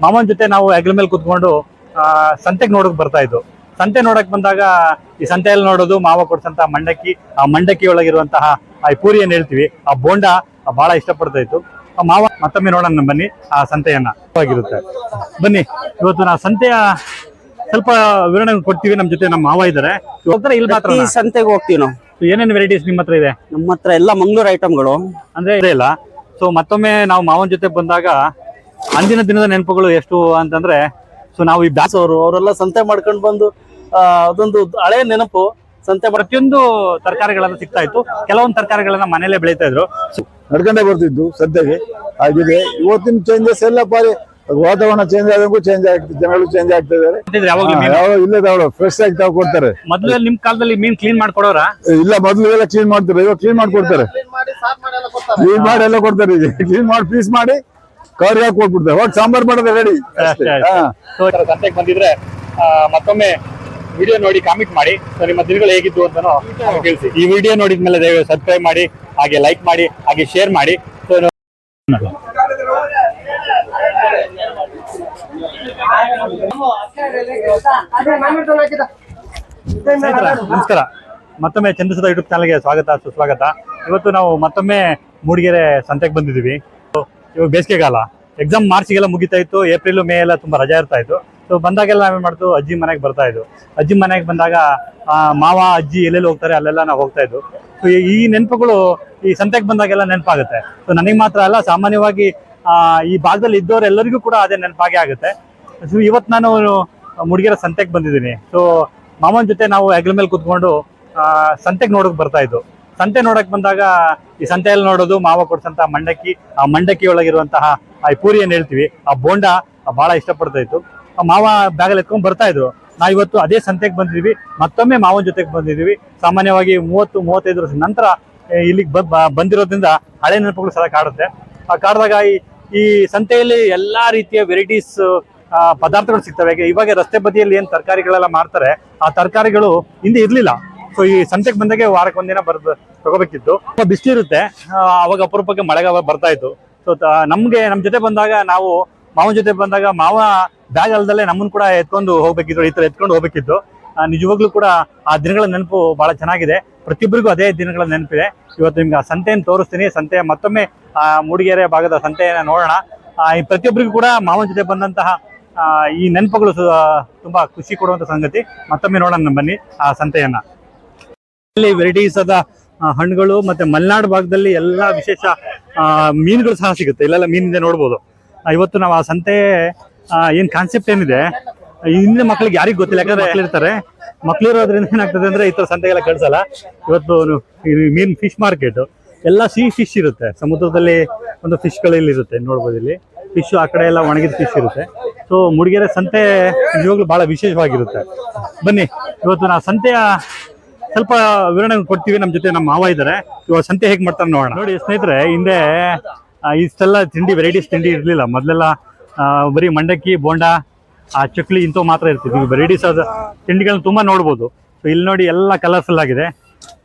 ಮಾಮನ ಜೊತೆ ನಾವು ಹೆಗ್ಲ ಮೇಲೆ ಕುತ್ಕೊಂಡು ಆ, ಸಂತೆಗೆ ನೋಡಕ್ ಬರ್ತಾ ಇದ್ದು ಸಂತೆ ನೋಡಕ್ ಬಂದಾಗ ಈ ಸಂತೆಯಲ್ಲಿ ನೋಡೋದು ಮಾವ ಕೊಡ್ಸಂತ ಮಂಡಕ್ಕಿ ಆ ಮಂಡಕ್ಕಿ ಒಳಗಿರುವಂತಹ ಆ ಪೂರಿ ಏನ್ ಹೇಳ್ತೀವಿ. ಆ ಬೋಂಡ ಬಹಳ ಇಷ್ಟಪಡ್ತಾ ಇತ್ತು. ಆ ಮಾವ ಮತ್ತೊಮ್ಮೆ ನೋಡೋಣ ಬನ್ನಿ ಆ ಸಂತೆಯನ್ನ. ಆಗಿರುತ್ತೆ ಬನ್ನಿ ಇವತ್ತು ನಾ ಸಂತೆಯ ಸ್ವಲ್ಪ ವಿವರಣೆ ಕೊಡ್ತೀವಿ. ನಮ್ ಜೊತೆ ನಮ್ಮ ಮಾವ ಇದಾರೆ ಇಲ್ಲಿ ಮಾತ್ರ ಸಂತೆಗೆ ಹೋಗ್ತೀವಿ ನಾವು. ಏನೇನು ವೆರೈಟೀಸ್ ನಿಮ್ಮ ಹತ್ರ ಇದೆ? ನಮ್ಮ ಹತ್ರ ಎಲ್ಲ ಮಂಗಳೂರು ಐಟಮ್ಗಳು ಅಂದ್ರೆ ಇದೆ ಇಲ್ಲ ಸೊ ಮತ್ತೊಮ್ಮೆ ನಾವು ಮಾವನ ಜೊತೆ ಬಂದಾಗ ಅಂದಿನ ದಿನದ ನೆನಪುಗಳು ಎಷ್ಟು ಅಂತಂದ್ರೆ ಸೊ ನಾವು ಈ ಬ್ಯಾಸ್ ಅವರು ಅವರೆಲ್ಲ ಸಂತೆ ಮಾಡ್ಕೊಂಡು ಬಂದು ಆ, ಅದೊಂದು ಹಳೆ ನೆನಪು. ಸಂತೆ ಪ್ರತಿಯೊಂದು ತರಕಾರಿಗಳನ್ನ ಸಿಗ್ತಾ ಇತ್ತು. ಕೆಲವೊಂದು ತರಕಾರಿಗಳನ್ನ ಮನೇಲೆ ಬೆಳೀತಾ ಇದ್ರು. ನಡ್ಕೊಂಡೇ ಬರ್ತಿದ್ದು ಸದ್ಯಕ್ಕೆ. ಆಗಿದೆ ಇವತ್ತಿನ ಚೇಂಜಸ್ ಎಲ್ಲ ಬಾರಿ ವಾತಾವರಣ ಚೇಂಜ್ ಆದಂಗೂ ಚೇಂಜ್ ಆಗ್ತದೆ ಜನಗಳು ಚೇಂಜ್ ಆಗ್ತಾ ಇದಾರೆ ಅವಳು ಫ್ರೆಶ್ ಆಗಿ ತಾವು ಕೊಡ್ತಾರೆ. ಮೊದ್ಲು ನಿಮ್ ಕಾಲದಲ್ಲಿ ಮೀನ್ ಕ್ಲೀನ್ ಮಾಡ್ಕೊಡೋರ? ಇಲ್ಲ ಮೊದ್ಲು ಎಲ್ಲ ಕ್ಲೀನ್ ಮಾಡ್ತಾರೆ. ಇವಾಗ ಕ್ಲೀನ್ ಮಾಡ್ಕೊಡ್ತಾರೆ. ಕ್ಲೀನ್ ಮಾಡಿ ಎಲ್ಲ ಕೊಡ್ತಾರೆ. ಈಗ ಕ್ಲೀನ್ ಮಾಡಿ ಪೀಸ್ ಮಾಡಿ ಕವರ್ ಹಾಕಿ ಹೋಗ್ಬಿಡ್ತೇವೆ. ಹೋಗಿ ಸಾಂಬಾರ್ ಮಾಡೋದು ರೆಡಿ ಸಂತೆಗೆ ಬಂದಿದ್ರೆ ಮತ್ತೊಮ್ಮೆ ವಿಡಿಯೋ ನೋಡಿ ಕಾಮೆಂಟ್ ಮಾಡಿ. ಸೊ ನಿಮ್ಮ ದಿನಗಳು ಹೇಗಿದ್ದು ಅಂತಾನು ನಮ್ಗೆ ತಿಳಿಸಿ. ಈ ವಿಡಿಯೋ ನೋಡಿದ ಮೇಲೆ ದಯವಿಟ್ಟು ಸಬ್ಸ್ಕ್ರೈಬ್ ಮಾಡಿ ಹಾಗೆ ಲೈಕ್ ಮಾಡಿ ಹಾಗೆ ಶೇರ್ ಮಾಡಿ. ಸೊ ನಮಸ್ಕಾರ. ಮತ್ತೊಮ್ಮೆ ಚಂದ್ರಸುಧ ಯೂಟ್ಯೂಬ್ ಚಾನಲ್ಗೆ ಸ್ವಾಗತ ಸುಸ್ವಾಗತ. ಇವತ್ತು ನಾವು ಮತ್ತೊಮ್ಮೆ ಮೂಡಿಗೆರೆ ಸಂತೆಗೆ ಬಂದಿದ್ದೀವಿ. ಇವಾಗ ಬೇಸಿಗೆಗಾಲ ಎಕ್ಸಾಮ್ ಮಾರ್ಚಿಗೆಲ್ಲ ಮುಗಿತಾ ಇತ್ತು, ಏಪ್ರಿಲ್, ಮೇ ಎಲ್ಲ ತುಂಬಾ ರಜಾ ಇರ್ತಾ ಇತ್ತು. ಸೊ ಬಂದಾಗೆಲ್ಲ ನಾವೇನು ಮಾಡ್ತು, ಅಜ್ಜಿ ಮನೆಗೆ ಬರ್ತಾ ಇದ್ವು. ಅಜ್ಜಿ ಮನೆಗೆ ಬಂದಾಗ ಮಾವ, ಅಜ್ಜಿ ಎಲ್ಲೆಲ್ಲಿ ಹೋಗ್ತಾರೆ, ಅಲ್ಲೆಲ್ಲ ನಾವು ಹೋಗ್ತಾ ಇದ್ವು. ಸೊ ಈ ನೆನಪುಗಳು, ಈ ಸಂತೆಗೆ ಬಂದಾಗೆಲ್ಲ ನೆನಪಾಗುತ್ತೆ. ಸೊ ನನಗೆ ಮಾತ್ರ ಅಲ್ಲ, ಸಾಮಾನ್ಯವಾಗಿ ಈ ಭಾಗದಲ್ಲಿ ಇದ್ದವರೆಲ್ಲರಿಗೂ ಕೂಡ ಅದೇ ನೆನಪಾಗೆ ಆಗುತ್ತೆ. ಸೊ ಇವತ್ತು ನಾನು ಮುಡಿಗೆರೆ ಸಂತೆಗೆ ಬಂದಿದ್ದೀನಿ. ಸೊ ಮಾಮನ ಜೊತೆ ನಾವು ಹೆಗ್ಲ ಮೇಲೆ ಕೂತ್ಕೊಂಡು ಸಂತೆಗೆ ನೋಡೋಕೆ ಬರ್ತಾ ಇದ್ದು ಸಂತೆ ನೋಡಕ್ ಬಂದಾಗ ಈ ಸಂತೆಯಲ್ಲಿ ನೋಡೋದು, ಮಾವ ಕೊಡ್ಸಂತ ಮಂಡಕ್ಕಿ, ಆ ಮಂಡಕ್ಕಿ ಒಳಗಿರುವಂತಹ ಆ ಪೂರಿ ಏನ್ ಹೇಳ್ತೀವಿ. ಆ ಬೋಂಡ ಬಹಳ ಇಷ್ಟಪಡ್ತಾ ಇತ್ತು. ಆ ಮಾವ ಬ್ಯಾಗಲ್ಲಿ ಎತ್ಕೊಂಡ್ ಬರ್ತಾ ಇದ್ರು. ನಾವ್ ಇವತ್ತು ಅದೇ ಸಂತೆಗೆ ಬಂದಿದ್ವಿ. ಮತ್ತೊಮ್ಮೆ ಮಾವನ ಜೊತೆಗೆ ಬಂದಿದ್ವಿ. ಸಾಮಾನ್ಯವಾಗಿ ಮೂವತ್ತು, ಮೂವತ್ತೈದು ವರ್ಷದ ನಂತರ ಇಲ್ಲಿಗೆ ಬಂದಿರೋದ್ರಿಂದ ಹಳೆ ನೆನಪುಗಳು ಸಲ ಕಾಡುತ್ತೆ. ಆ ಕಾಡಿದಾಗ ಈ ಈ ಸಂತೆಯಲ್ಲಿ ಎಲ್ಲಾ ರೀತಿಯ ವೆರೈಟೀಸ್ ಪದಾರ್ಥಗಳು ಸಿಗ್ತವೆ. ಇವಾಗ ರಸ್ತೆ ಬದಿಯಲ್ಲಿ ಏನ್ ತರಕಾರಿಗಳೆಲ್ಲ ಮಾಡ್ತಾರೆ ಆ ತರಕಾರಿಗಳು ಹಿಂದೆ ಇರ್ಲಿಲ್ಲ. ಸೊ ಈ ಸಂತೆಗೆ ಬಂದಾಗೆ ವಾರಕ್ಕೆ ಒಂದಿನ ಬರ್ ತಗೋಬೇಕಿತ್ತು. ಬಿಸಿ ಇರುತ್ತೆ. ಅವಾಗ ಅಪರೂಪಕ್ಕೆ ಮಳೆಗಾಲ ಬರ್ತಾ ಇತ್ತು. ಸೊ ನಮ್ಗೆ ನಮ್ ಜೊತೆ ಬಂದಾಗ ನಾವು ಮಾವನ ಜೊತೆ ಬಂದಾಗ ಮಾವ ಬ್ಯಾಗ್ ಅಲ್ದಲ್ಲೇ ನಮ್ಮನ್ನ ಕೂಡ ಎತ್ಕೊಂಡು ಹೋಗ್ಬೇಕಿತ್ತು ಈ ತರ ಎತ್ಕೊಂಡು ಹೋಗ್ಬೇಕಿತ್ತು. ನಿಜವಾಗ್ಲೂ ಕೂಡ ಆ ದಿನಗಳ ನೆನಪು ಬಹಳ ಚೆನ್ನಾಗಿದೆ. ಪ್ರತಿಯೊಬ್ಬರಿಗೂ ಅದೇ ದಿನಗಳ ನೆನಪಿದೆ. ಇವತ್ತು ನಿಮ್ಗೆ ಆ ಸಂತೆಯನ್ನು ತೋರಿಸ್ತೀನಿ. ಸಂತೆ ಮತ್ತೊಮ್ಮೆ ಆ ಮೂಡಿಗೆರೆ ಭಾಗದ ಸಂತೆಯನ್ನ ನೋಡೋಣ. ಆ, ಈ ಪ್ರತಿಯೊಬ್ಬರಿಗೂ ಕೂಡ ಮಾವನ ಜೊತೆ ಬಂದಂತಹ ಈ ನೆನಪುಗಳು ತುಂಬಾ ಖುಷಿ ಕೊಡುವಂತ ಸಂಗತಿ. ಮತ್ತೊಮ್ಮೆ ನೋಡೋಣ ಬನ್ನಿ ಆ ಸಂತೆಯನ್ನ. ಇಲ್ಲಿ ವೆರೈಟೀಸ್ ಆದ ಹಣ್ಣುಗಳು ಮತ್ತೆ ಮಲೆನಾಡು ಭಾಗದಲ್ಲಿ ಎಲ್ಲಾ ವಿಶೇಷ ಮೀನುಗಳು ಸಹ ಸಿಗುತ್ತೆ. ಇಲ್ಲೆಲ್ಲ ಮೀನಿದೆ ನೋಡ್ಬೋದು. ಇವತ್ತು ನಾವು ಆ ಸಂತೆ ಏನು ಕಾನ್ಸೆಪ್ಟ್ ಏನಿದೆ ಹಿಂದಿನ ಮಕ್ಳಿಗೆ ಯಾರಿಗೂ ಗೊತ್ತಿಲ್ಲ. ಯಾಕಂದ್ರೆ ಮಕ್ಳಿರ್ತಾರೆ ಮಕ್ಳಿರೋದ್ರಿಂದ ಏನಾಗ್ತದೆ ಅಂದ್ರೆ ಈ ತರ ಸಂತೆಗೆಲ್ಲ ಕಳ್ಸಲ್ಲ. ಇವತ್ತು ಮೀನ್ ಫಿಶ್ ಮಾರ್ಕೆಟ್ ಎಲ್ಲ ಸಿಹಿ ಫಿಶ್ ಇರುತ್ತೆ. ಸಮುದ್ರದಲ್ಲಿ ಒಂದು ಫಿಶ್ಗಳಲ್ಲಿ ಇರುತ್ತೆ. ನೋಡ್ಬೋದು ಇಲ್ಲಿ. ಫಿಶ್ ಆ ಕಡೆ ಎಲ್ಲ ಒಣಗಿದ ಫಿಶ್ ಇರುತ್ತೆ. ಸೊ ಮುಡಿಗೆರೆ ಸಂತೆ ನಿಜವಾಗ್ಲೂ ಬಹಳ ವಿಶೇಷವಾಗಿರುತ್ತೆ. ಬನ್ನಿ, ಇವತ್ತು ನಾ ಸಂತೆಯ ಸ್ವಲ್ಪ ವಿವರಣೆ ಕೊಡ್ತೀವಿ ನಮ್ಮ ಜೊತೆ ನಮ್ಮ ಮಾವ ಇದ್ದಾರೆ ಇವಾಗ ಸಂತೆ ಹೇಗೆ ಮಾಡ್ತಾರೆ ನೋಡೋಣ. ನೋಡಿ ಸ್ನೇಹಿತರೆ, ಹಿಂದೆ ಇಷ್ಟೆಲ್ಲ ತಿಂಡಿ ವೆರೈಟೀಸ್ ತಿಂಡಿ ಇರಲಿಲ್ಲ. ಮೊದಲೆಲ್ಲ ಬರೀ ಮಂಡಕ್ಕಿ, ಬೋಂಡಾ, ಆ, ಚಕ್ಲಿ ಇಂಥವು ಮಾತ್ರ ಇರ್ತಿದ್ವಿ ವೆರೈಟೀಸ್ ಆದ ತಿಂಡಿಗಳನ್ನ ತುಂಬಾ ನೋಡ್ಬೋದು. ಸೊ ಇಲ್ಲಿ ನೋಡಿ ಎಲ್ಲ ಕಲರ್ಫುಲ್ ಆಗಿದೆ.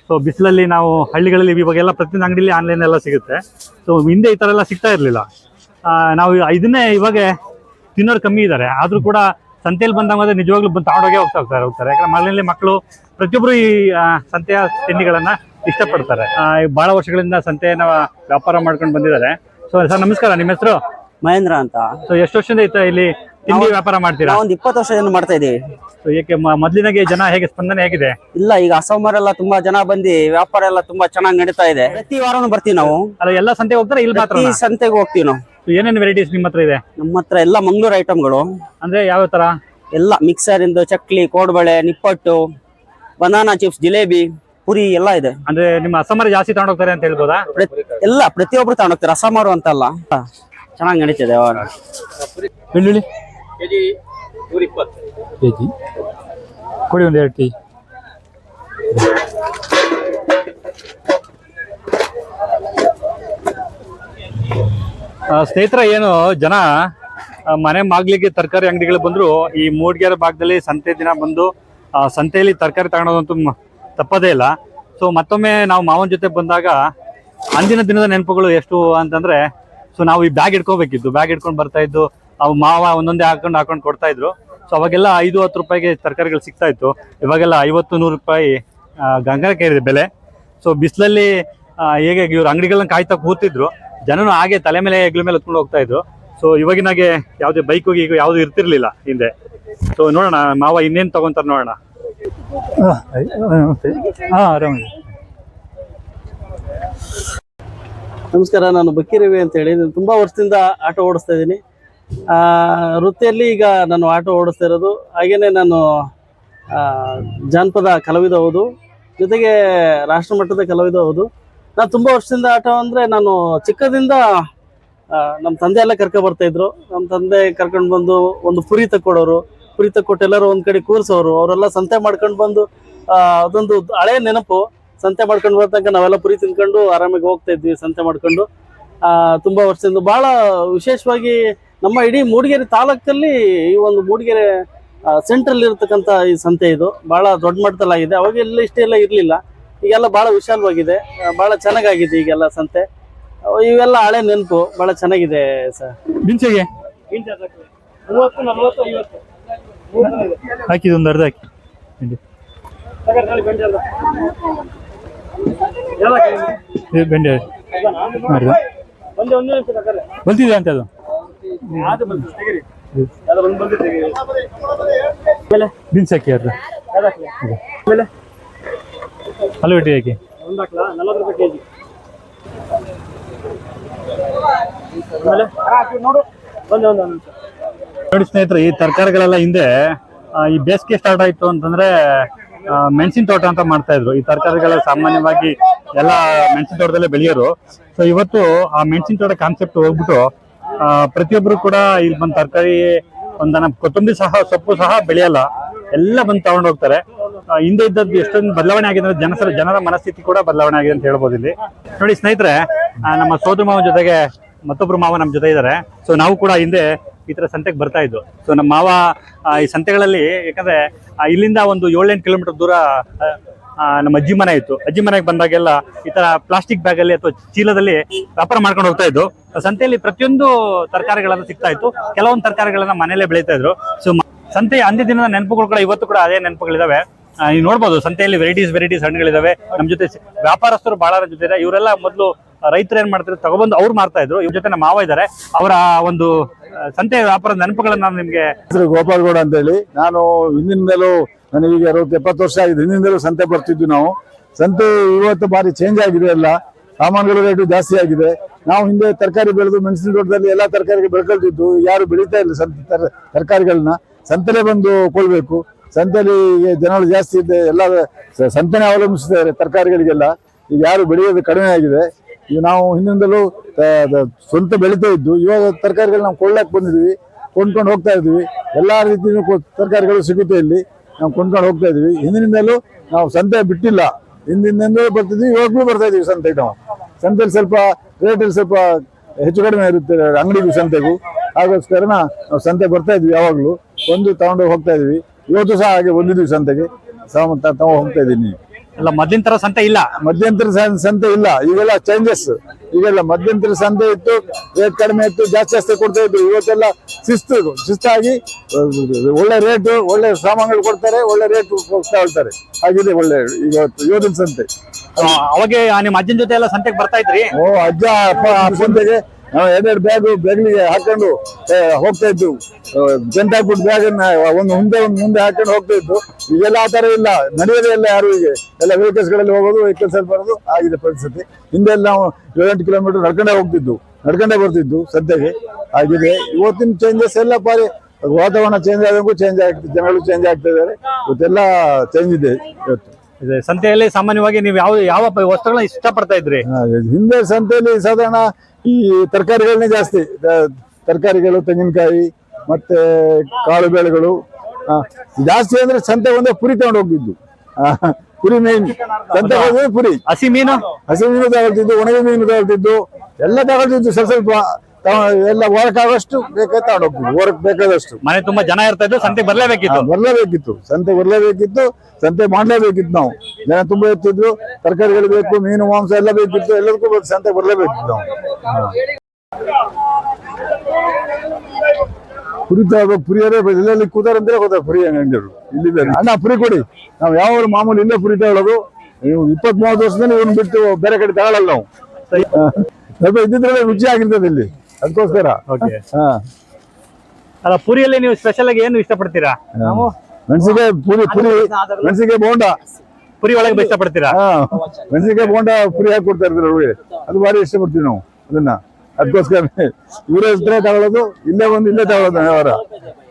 ಸೊ ಬಿಸಿಲಲ್ಲಿ ನಾವು ಹಳ್ಳಿಗಳಲ್ಲಿ ಇವಾಗೆಲ್ಲ ಪ್ರತಿಯೊಂದು ಅಂಗಡಿಲಿ ಆನ್ಲೈನ್ ಎಲ್ಲ ಸಿಗುತ್ತೆ. ಸೊ ಹಿಂದೆ ಈ ಥರ ಎಲ್ಲ ಸಿಗ್ತಾ ಇರಲಿಲ್ಲ. ನಾವು ಇದನ್ನೇ ಇವಾಗ ತಿನ್ನೋರು ಕಮ್ಮಿ ಇದ್ದಾರೆ ಆದ್ರೂ ಕೂಡ ಸಂತೆಯಲ್ಲಿ ಬಂದಾಗ ನಿಜವಾಗ್ಲೂ ಬಂದು ತಗೊಂಡೋಗೇ ಹೋಗ್ತಾ ಹೋಗ್ತಾರೆ ಹೋಗ್ತಾರೆ. ಯಾಕಂದ್ರೆ ಮನೆಯಲ್ಲಿ ಮಕ್ಕಳು ಪ್ರತಿಯೊಬ್ಬರು ಈ ಸಂತೆಯ ತಿಂಡಿಗಳನ್ನ ಇಷ್ಟಪಡ್ತಾರೆ. ಬಹಳ ವರ್ಷಗಳಿಂದ ಸಂತೆಯನ್ನ ವ್ಯಾಪಾರ ಮಾಡ್ಕೊಂಡು ಬಂದಿದ್ದಾರೆ. ಸೊ ಸರ್ ನಮಸ್ಕಾರ. ನಿಮ್ಮ ಹೆಸರು? ಮಹೇಂದ್ರ ಅಂತ. ಸೊ ಎಷ್ಟು ವರ್ಷದಿಂದ ಇತ್ತ ಇಲ್ಲಿ ತಿಂಡಿ ವ್ಯಾಪಾರ ಮಾಡ್ತೀರಾ? ಒಂದು ಇಪ್ಪತ್ತು ವರ್ಷದಿಂದ ಮಾಡ್ತಾ ಇದೀವಿ ಸೊ ಏಕೆ ಮೊದ್ಲಿನಾಗೆ ಜನ ಹೇಗೆ ಸ್ಪಂದನೆ ಹೇಗಿದೆ? ಇಲ್ಲ ಈಗ ಅಸಮರೆಲ್ಲ ತುಂಬಾ ಜನ ಬಂದು ವ್ಯಾಪಾರ ಎಲ್ಲ ತುಂಬಾ ಚೆನ್ನಾಗಿ ನಡೀತಾ ಇದೆ. ಪ್ರತಿ ವಾರನೂ ಬರ್ತೀವಿ ನಾವು. ಅಲ್ಲ ಎಲ್ಲ ಸಂತೆಗೆ ಹೋಗ್ತಾರೆ ಇಲ್ಲಿ ಮಾತ್ರ ಈ ಸಂತೆಗೆ ಹೋಗ್ತೀವಿ ನಾವು. ಏನೇನು ವೆರೈಟೀಸ್ ನಿಮ್ಮ ಹತ್ರ ಇದೆ? ನಮ್ಮ ಹತ್ರ ಎಲ್ಲ ಮಂಗಳೂರು ಐಟಮ್ಗಳು ಅಂದ್ರೆ ಯಾವ ತರ? ಎಲ್ಲ ಮಿಕ್ಸರ್ ಇಂದು ಚಕ್ಲಿ ಕೋಡ್ಬಳೆ ನಿಪ್ಪಟ್ಟು ಬನಾನಾ ಚಿಪ್ಸ್ ಜಿಲೇಬಿ ಪುರಿ ಎಲ್ಲ ಇದೆ. ಅಂದ್ರೆ ನಿಮ್ಮ ಅಸಮರ ಜಾಸ್ತಿ ತಗೊಂಡೋಗ್ತಾರೆ ಅಂತ ಹೇಳ್ಬೋದಾ? ಪ್ರತಿ- ಎಲ್ಲ ಪ್ರತಿಯೊಬ್ರು ತಗೊಂಡೋಗ್ತಾರೆ ಅಸಮಾರು ಅಂತಲ್ಲ. ಚೆನ್ನಾಗಿ ನಡೀತಿದೆ ಬೆಳ್ಳುಳ್ಳಿ? ಕೆಜಿ ಕೊಡಿ ಒಂದು ಎರಡು ಟೀ ಸ್ನೇಹಿತರ ಏನು ಜನ ಮನೆ ಮಾಗ್ಲಿಕ್ಕೆ ತರಕಾರಿ ಅಂಗಡಿಗಳು ಬಂದ್ರು. ಈ ಮೂಡ್ಗೆರೆ ಭಾಗದಲ್ಲಿ ಸಂತೆ ದಿನ ಬಂದು ಸಂತೆಯಲ್ಲಿ ತರಕಾರಿ ತಗೊಳೋದಂತೂ ತಪ್ಪದೇ ಇಲ್ಲ. ಸೊ ಮತ್ತೊಮ್ಮೆ ನಾವು ಮಾವನ ಜೊತೆ ಬಂದಾಗ ಅಂದಿನ ದಿನದ ನೆನಪುಗಳು ಎಷ್ಟು ಅಂತಂದ್ರೆ ಸೊ ನಾವು ಈ ಬ್ಯಾಗ್ ಇಟ್ಕೋಬೇಕಿತ್ತು. ಬ್ಯಾಗ್ ಇಟ್ಕೊಂಡು ಬರ್ತಾ ಇದ್ದು, ಅವು ಮಾವ ಒಂದೊಂದೇ ಹಾಕೊಂಡು ಹಾಕೊಂಡು ಕೊಡ್ತಾ ಇದ್ರು. ಸೊ ಅವಾಗೆಲ್ಲ ಐದು, ಹತ್ತು ರೂಪಾಯಿಗೆ ತರಕಾರಿಗಳು ಸಿಗ್ತಾ ಇತ್ತು. ಇವಾಗೆಲ್ಲ ಐವತ್ತು, ನೂರು ರೂಪಾಯಿ ಗಂಗಾಕೇರಿದೆ ಬೆಲೆ. ಸೊ ಬಿಸಿಲಲ್ಲಿ ಹೇಗೆ ಇವ್ರು ಅಂಗಡಿಗಳನ್ನ ಕಾಯ್ತಾ ಕೂತಿದ್ರು. ಜನನು ಹಾಗೆ ತಲೆ ಮೇಲೆ, ಹೆಗ್ಲ ಮೇಲೆ ಹೊತ್ಕೊಂಡು ಹೋಗ್ತಾ ಇದ್ರು. ಸೊ ಇವಾಗಿನಾಗೆ ಯಾವುದೇ ಬೈಕ್ ಹೋಗಿ ಈಗ ಯಾವುದು ಇರ್ತಿರ್ಲಿಲ್ಲ ಹಿಂದೆ. ಸೊ ನೋಡೋಣ, ಮಾವ ಇನ್ನೇನು ತಗೊಂತಾರೆ ನೋಡೋಣ. ನಮಸ್ಕಾರ, ನಾನು ಬಕ್ಕೀರವಿ ಅಂತ ಹೇಳಿ. ನಾನು ತುಂಬಾ ವರ್ಷದಿಂದ ಆಟೋ ಓಡಿಸ್ತಾ ಇದ್ದೀನಿ. ವೃತ್ತಿಯಲ್ಲಿ ಈಗ ನಾನು ಆಟೋ ಓಡಿಸ್ತಾ ಇರೋದು. ಹಾಗೇನೆ ನಾನು ಜಾನಪದ ಕಲಾವಿದ ಹೌದು. ಜೊತೆಗೆ ರಾಷ್ಟ್ರ ಮಟ್ಟದ ಕಲಾವಿದ ಹೌದು. ನಾನು ತುಂಬಾ ವರ್ಷದಿಂದ ಆಟೋ ಅಂದ್ರೆ ನಾನು ಚಿಕ್ಕದಿಂದ ನಮ್ಮ ತಂದೆ ಎಲ್ಲ ಕರ್ಕೊ ಬರ್ತಾ ಇದ್ರು. ನಮ್ಮ ತಂದೆ ಕರ್ಕೊಂಡು ಬಂದು ಒಂದು ಪುರಿ ತಕ್ಕೊಡೋರು. ಪುರಿ ಕೊಟ್ಟು ಎಲ್ಲರೂ ಒಂದ್ ಕಡೆ ಕೂರಿಸೋರು ಅವರೆಲ್ಲ ಸಂತೆ ಮಾಡ್ಕೊಂಡು ಬಂದು ಅದೊಂದು ಹಳೆ ನೆನಪು. ಸಂತೆ ಮಾಡ್ಕೊಂಡು ಬರ್ತಕ್ಕ ನಾವೆಲ್ಲ ಪುರಿ ತಿನ್ಕೊಂಡು ಆರಾಮಾಗಿ ಹೋಗ್ತಾ ಇದ್ವಿ ಸಂತೆ ಮಾಡ್ಕೊಂಡು. ಆ ತುಂಬಾ ವರ್ಷದಿಂದ ಬಹಳ ವಿಶೇಷವಾಗಿ ನಮ್ಮ ಇಡೀ ಮೂಡಿಗೆರೆ ತಾಲೂಕಲ್ಲಿ ಈ ಒಂದು ಮೂಡಿಗೆರೆ ಸೆಂಟ್ರಲ್ ಇರತಕ್ಕಂತ ಈ ಸಂತೆ ಇದು. ಬಹಳ ದೊಡ್ಡ ಮಟ್ಟದಲ್ಲಾಗಿದೆ. ಅವಾಗ ಎಲ್ಲ ಇಷ್ಟೆಲ್ಲ ಇರ್ಲಿಲ್ಲ. ಈಗೆಲ್ಲ ಬಹಳ ವಿಶಾಲವಾಗಿದೆ. ಬಹಳ ಚೆನ್ನಾಗಾಗಿದೆ ಈಗೆಲ್ಲ ಸಂತೆ. ಇವೆಲ್ಲ ಹಳೆ ನೆನಪು. ಬಹಳ ಚೆನ್ನಾಗಿದೆ ಸರ್. ಮೂವತ್ತು ನಲ್ವತ್ತು ಐವತ್ತು. ಹಾಕಿದ್ದು ಅರ್ಧ ಹಾಕಿ. ಇದು ಬೆಂಡೆ ಬಲ್ತಿದೆ ಅಂತ ಅದು? ಬೀನ್ಸ್ ಹಾಕಿ ಅರ್ಧ. ಆಲೂಗಡ್ಡೆ ಹಾಕಿ. ನೋಡು. ಒಂದೇ ಒಂದು ನೋಡಿ ಸ್ನೇಹಿತರೆ ಈ ತರಕಾರಿಗಳೆಲ್ಲ ಹಿಂದೆ ಈ ಬೇಸಿಗೆ ಸ್ಟಾರ್ಟ್ ಆಯ್ತು ಅಂತಂದ್ರೆ ಮೆಣಸಿನ ತೋಟ ಅಂತ ಮಾಡ್ತಾ ಇದ್ರು. ಈ ತರಕಾರಿಗಳ ಸಾಮಾನ್ಯವಾಗಿ ಎಲ್ಲ ಮೆಣಸಿನ ತೋಟದಲ್ಲೇ ಬೆಳೆಯೋರು. ಸೊ ಇವತ್ತು ಆ ಮೆಣಸಿನ ತೋಟ ಕಾನ್ಸೆಪ್ಟ್ ಹೋಗ್ಬಿಟ್ಟು ಆ, ಪ್ರತಿಯೊಬ್ರು ಕೂಡ ಇಲ್ಲಿ ಬಂದು ತರಕಾರಿ ಒಂದನ ಕೊತ್ತಂಬರಿ ಸಹ ಸೊಪ್ಪು ಸಹ ಬೆಳೆಯಲ್ಲ. ಎಲ್ಲ ಬಂದು ತಗೊಂಡು ಹೋಗ್ತಾರೆ. ಹಿಂದೆ ಇದ್ದದ್ದು ಎಷ್ಟೊಂದು ಬದಲಾವಣೆ ಆಗಿದೆ ಅಂದ್ರೆ ಜನಸರ ಜನರ ಮನಸ್ಥಿತಿ ಕೂಡ ಬದಲಾವಣೆ ಆಗಿದೆ ಅಂತ ಹೇಳ್ಬೋದು ಇಲ್ಲಿ. ನೋಡಿ ಸ್ನೇಹಿತರೆ ನಮ್ಮ ಸೋದರ ಮಾವನ ಜೊತೆಗೆ ಮತ್ತೊಬ್ಬರು ಮಾವ ನಮ್ಮ ಜೊತೆ ಇದ್ದಾರೆ ಸೊ ನಾವು ಕೂಡ ಹಿಂದೆ ಈ ತರ ಸಂತೆಗೆ ಬರ್ತಾ ಇದ್ದು ಸೊ ನಮ್ಮ ಮಾವ ಈ ಸಂತೆಗಳಲ್ಲಿ ಯಾಕಂದ್ರೆ ಇಲ್ಲಿಂದ ಒಂದು ಏಳೆಂಟು ಕಿಲೋಮೀಟರ್ ದೂರ ನಮ್ಮ ಅಜ್ಜಿ ಮನೆ ಇತ್ತು. ಅಜ್ಜಿ ಮನೆಗೆ ಬಂದಾಗೆಲ್ಲ ಈ ತರ ಪ್ಲಾಸ್ಟಿಕ್ ಬ್ಯಾಗ್ ಅಲ್ಲಿ ಅಥವಾ ಚೀಲದಲ್ಲಿ ವ್ಯಾಪಾರ ಮಾಡ್ಕೊಂಡು ಹೋಗ್ತಾ ಇದ್ದು ಸಂತೆಯಲ್ಲಿ ಪ್ರತಿಯೊಂದು ತರಕಾರಿಗಳನ್ನ ಸಿಗ್ತಾ ಇತ್ತು. ಕೆಲವೊಂದು ತರಕಾರಿಗಳನ್ನ ಮನೆಯಲ್ಲೇ ಬೆಳೀತಾ ಇದ್ರು. ಸೊ ಸಂತೆ ಅಂದಿನ ದಿನದ ನೆನಪುಗಳು ಕೂಡ ಇವತ್ತು ಕೂಡ ಅದೇ ನೆನಪುಗಳಿದಾವೆ. ನೀವು ನೋಡ್ಬೋದು, ಸಂತೆಯಲ್ಲಿ ವೆರೈಟೀಸ್ ವೆರೈಟೀಸ್ ಹಣ್ಣುಗಳಿದಾವೆ. ನಮ್ಮ ಜೊತೆ ವ್ಯಾಪಾರಸ್ಥರು ಬಹಳ ಜೊತೆ ಇವರೆಲ್ಲ ಮೊದಲು ರೈತರು ಏನ್ ಮಾಡ್ತಾರೆ ತಗೊಬಂದು ಅವ್ರು ಮಾರ್ತಾ ಇದ್ರು. ಇವ್ರ ಜೊತೆ ಮಾವ ಇದ್ದಾರೆ ಅವರ ಒಂದು ಸಂತೆ, ವ್ಯಾಪಾರದ ನೆನಪುಗಳನ್ನ ನಾನು ನಿಮ್ಗೆ ಗೋಪಾಲ್ಗೌಡ ಅಂತ ಹೇಳಿ ನಾನು ಹಿಂದಿನಿಂದಲೂ ಈಗ ಅರವತ್ತು ಎಪ್ಪತ್ತು ವರ್ಷ ಆಗಿದೆ. ಹಿಂದಿನಿಂದಲೂ ಸಂತೆ ಬರ್ತಿದ್ವಿ ನಾವು. ಸಂತೆ ಇವತ್ತು ಬಾರಿ ಚೇಂಜ್ ಆಗಿದೆ ಎಲ್ಲ. ಸಾಮಾನುಗಳ ರೇಟು ಜಾಸ್ತಿ ಆಗಿದೆ. ನಾವು ಹಿಂದೆ ತರಕಾರಿ ಬೆಳೆದು ಮೆಣಸಿನ ತೋಟದಲ್ಲಿ ಎಲ್ಲಾ ತರಕಾರಿಗೆ ಬೆಳ್ಕೊಳ್ತಿದ್ದು ಯಾರು ಬೆಳೀತಾ ಇಲ್ಲ ಸಂತೆ, ತರ- ತರಕಾರಿಗಳನ್ನ. ಸಂತೆಲೆ ಬಂದು ಕೊಳ್ಬೇಕು ಸಂತೆಲಿ ಜನಗಳು ಜಾಸ್ತಿ ಇದೆ ಎಲ್ಲ ಸಂತೆನೇ ಅವಲಂಬಿಸಿದ್ದಾರೆ ತರಕಾರಿಗಳಿಗೆಲ್ಲ. ಈಗ ಯಾರು ಬೆಳೆಯೋದು ಕಡಿಮೆ ಆಗಿದೆ. ನಾವು ಹಿಂದಿನಿಂದಲೂ ಸ್ವಂತ ಬೆಳೀತಾ ಇದ್ದು, ಇವಾಗ ತರಕಾರಿಗಳು ನಾವು ಕೊಳ್ಳಕ್ಕೆ ಬಂದಿದ್ವಿ ಕೊಂಡ್ಕೊಂಡು ಹೋಗ್ತಾ ಇದ್ವಿ ಎಲ್ಲ ರೀತಿಯೂ ತರಕಾರಿಗಳು ಸಿಗುತ್ತೆ ಇಲ್ಲಿ. ನಾವು ಕೊಂಡ್ಕೊಂಡು ಹೋಗ್ತಾ ಇದ್ವಿ ಹಿಂದಿನಿಂದಲೂ ನಾವು ಸಂತೆ ಬಿಟ್ಟಿಲ್ಲ. ಹಿಂದಿನಿಂದಲೂ ಬರ್ತಿದ್ವಿ ಇವಾಗಲೂ ಬರ್ತಾ ಇದೀವಿ ಸಂತೆಗೆ ನಾವು. ಸಂತೆಯಲ್ಲಿ ಸ್ವಲ್ಪ ರೇಟಲ್ಲಿ ಸ್ವಲ್ಪ ಹೆಚ್ಚು ಕಡಿಮೆ ಇರುತ್ತೆ ಅಂಗಡಿಗೂ ಸಂತೆಗೂ. ಹಾಗೋಸ್ಕರ ನಾವು ಸಂತೆ ಬರ್ತಾ ಇದ್ವಿ ಯಾವಾಗಲೂ. ಒಂದು ತಗೊಂಡು ಹೋಗ್ತಾ ಇದ್ವಿ ಇವತ್ತು ಸಹ ಹಾಗೆ ಬಂದಿದ್ವಿ ಸಂತೆಗೆ. ತಗೊಂಡು ಹೋಗ್ತಾ ಇದ್ದೀನಿ. ಎಲ್ಲ ಮೊದ್ಲಿನ ತರ ಸಂತೆ ಇಲ್ಲ. ಮಧ್ಯಂತರ ಸಂ- ಸಂತೆ ಇಲ್ಲ. ಈಗೆಲ್ಲ ಚೇಂಜಸ್ ಈಗೆಲ್ಲ ಮಧ್ಯಂತರ ಸಂತೆ ಇತ್ತು ರೇಟ್ ಕಡಿಮೆ ಇತ್ತು ಜಾಸ್ತಿ ಜಾಸ್ತಿ ಕೊಡ್ತಾ ಇದ್ರು. ಇವತ್ತೆಲ್ಲ ಶಿಸ್ತು ಶಿಸ್ತಾಗಿ ಅಹ್, ಒಳ್ಳೆ ರೇಟ್ ಒಳ್ಳೆ ಸಾಮಾನುಗಳು ಕೊಡ್ತಾರೆ ಒಳ್ಳೆ ರೇಟ್ ತಗೊಳ್ತಾರೆ ಆಗಿದೆ ಒಳ್ಳೆ ಇವತ್ತು ಇವತ್ತಿನ ಸಂತೆ. ಆ, ಅವಾಗೆ ಆ, ನಿಮ್ಮ ಅಜ್ಜನ ಜೊತೆ ಎಲ್ಲ ಸಂತೆಗೆ ಬರ್ತಾ ಇದ್ರಿ? ಓ ಅಜ್ಜ ಅಪ್ಪ ಸಂತೆಗೆ ನಾವು ಎರಡೆರಡು ಬ್ಯಾಗ್ ಬೆರಳಿಗೆ ಹಾಕೊಂಡು ಹೋಗ್ತಾ ಇದ್ದು ಗಂಟಾಕ್ಬಿಟ್ಟು ಬ್ಯಾಗ್ ಅನ್ನ ಒಂದು ಮುಂದೆ ಒಂದು ಮುಂದೆ ಹಾಕೊಂಡು ಹೋಗ್ತಾ ಇದ್ದು ಈಗೆಲ್ಲ ಆ ತರ ಇಲ್ಲ. ನಡೆಯೋದೇ ಇಲ್ಲ ಯಾರು ಈಗ ಎಲ್ಲ ವೆಹಿಕಲ್ಸ್ಗಳಲ್ಲಿ ಹೋಗೋದು ವೆಹಿಕಲ್ಸ್ ಅಲ್ಲಿ ಬರೋದು ಆಗಿದೆ ಪರಿಸ್ಥಿತಿ. ಹಿಂದೆ ಎಲ್ಲ ನಾವು ಏಳೆಂಟು ಕಿಲೋಮೀಟರ್ ನಡ್ಕೊಂಡೇ ಹೋಗ್ತಿದ್ದು ನಡ್ಕೊಂಡೇ ಬರ್ತಿದ್ದು ಸದ್ಯಕ್ಕೆ. ಆಗಿದೆ. ಇವತ್ತಿನ ಚೇಂಜಸ್ ಎಲ್ಲ ಪಾರಿ ವಾತಾವರಣ ಚೇಂಜ್ ಆದಂಗೂ ಚೇಂಜ್ ಆಗ್ತದೆ ಜನಗಳು ಚೇಂಜ್ ಆಗ್ತಾ ಇದ್ದಾರೆ. ಇವತ್ತೆಲ್ಲ ಚೇಂಜ್ ಇದೆ ಇವತ್ತು. ಸಂತೆಯಲ್ಲಿ ಸಾಮಾನ್ಯವಾಗಿ ನೀವು ಯಾವ ಯಾವ ವಸ್ತುಗಳನ್ನ ಇಷ್ಟಪಡ್ತಾ ಇದ್ರಿ? ಹಿಂದೆ ಸಂತೆಯಲ್ಲಿ ಸಾಧಾರಣ ಈ ತರಕಾರಿಗಳನ್ನೇ ಜಾಸ್ತಿ ತರಕಾರಿಗಳು ತೆಂಗಿನಕಾಯಿ ಮತ್ತೆ ಕಾಳು ಬೇಳೆಗಳು ಜಾಸ್ತಿ ಅಂದ್ರೆ ಸಂತೆ ಒಂದೇ ಪುರಿ ತಗೊಂಡು ಹೋಗ್ತಿದ್ದು. ಪುರಿ ಮೀನು ಸಂತೆ ಹೋದ್ರೆ ಪುರಿ. ಹಸಿ ಮೀನು? ಹಸಿ ಮೀನು ತಗೊಳ್ತಿದ್ದು ಒಣಗಿ ಮೀನು ತಗೊಳ್ತಿದ್ದು ಎಲ್ಲ ತಗೊಳ್ತಿದ್ದು ಸ್ವಲ್ಪ ಸ್ವಲ್ಪ. ಎಲ್ಲ ವರ್ಕ್ ಆಗೋಷ್ಟು ಬೇಕಾಯ್ತು ಹೋಗ್ತಿದ್ದು ವರ್ಕ್ ಬೇಕಾದಷ್ಟು. ಮನೆ ತುಂಬಾ ಜನ ಇರ್ತಾ ಇದ್ರು ಸಂತೆ ಬರ್ಲೇಬೇಕಿತ್ತು. ಬರ್ಲೇಬೇಕಿತ್ತು. ಸಂತೆ ಬರ್ಲೇಬೇಕಿತ್ತು ಸಂತೆ ಮಾಡ್ಲೇಬೇಕಿತ್ತು ನಾವು. ಜನ ತುಂಬಾ ಇರ್ತಿದ್ರು ತರಕಾರಿಗಳು ಬೇಕು ಮೀನು ಮಾಂಸ ಎಲ್ಲ ಬೇಕಿತ್ತು ಎಲ್ಲದಕ್ಕೂ ಬೇಕು, ಸಂತೆ ಬರ್ಲೇಬೇಕಿತ್ತು ನಾವು. ತಗೋಬೇಕು ಪುರಿಯರೇ ಎಲ್ಲೆಲ್ಲಿ ಕೂತಾರ ಅಂದ್ರೆ ಕೂತಾರೆ ಪುರಿ ಅಂಗಡಿಯವರು ಇಲ್ಲಿದ್ದಾರೆ ಅಣ್ಣ ಪುರಿ ಕೊಡಿ. ನಾವು ಯಾವ ಮಾಮೂಲಿ ಇಲ್ಲೇ ಪುರಿ ತಗೊಳ್ಳೋದು ನೀವು ಇಪ್ಪತ್ತ್ ಮೂವತ್ತು ವರ್ಷದಲ್ಲಿ ಇವ್ನ ಬಿಟ್ಟು ಬೇರೆ ಕಡೆ ತಗೊಳ್ಳಲ್ಲ ನಾವು. ಸ್ವಲ್ಪ ಇದ್ದಿದ್ರೆ ರುಚಿ ಆಗಿರ್ತದೆ ಇಲ್ಲಿ. ಅದಕ್ಕೋಸ್ಕರ. ಓಕೆ ಹಾ. ಅಲ್ಲ ಪುರಿಯಲ್ಲಿ ನೀವು ಸ್ಪೆಷಲ್ ಆಗಿ ಏನು ಇಷ್ಟಪಡ್ತೀರಾ? ಮೆಣಸಿಗೆ ಪುರಿ ಪುರಿ ಮೆಣಸಿಗೆ ಬೋಂಡ. ಪುರಿ ಒಳಗೆ ಇಷ್ಟಪಡ್ತೀರಾ? ಪಡ್ತೀರಾ ಮೆಣಸಿಗೆ ಬೋಂಡ ಪುರಿ ಹಾಕಿ ಕೊಡ್ತಾ ಇರ್ತೀರ ಅವ್ರಿಗೆ. ಅದು ಭಾರಿ ಇಷ್ಟಪಡ್ತೀವಿ ನಾವು ಅದನ್ನ. ಅದಕ್ಕೋಸ್ಕರ ಇವರೇ ಇದ್ರೆ ತಗೊಳ್ಳೋದು ಇಲ್ಲೇ ಬಂದು ಇಲ್ಲೇ ತಗೊಳ್ಳೋದು ವ್ಯವಹಾರ.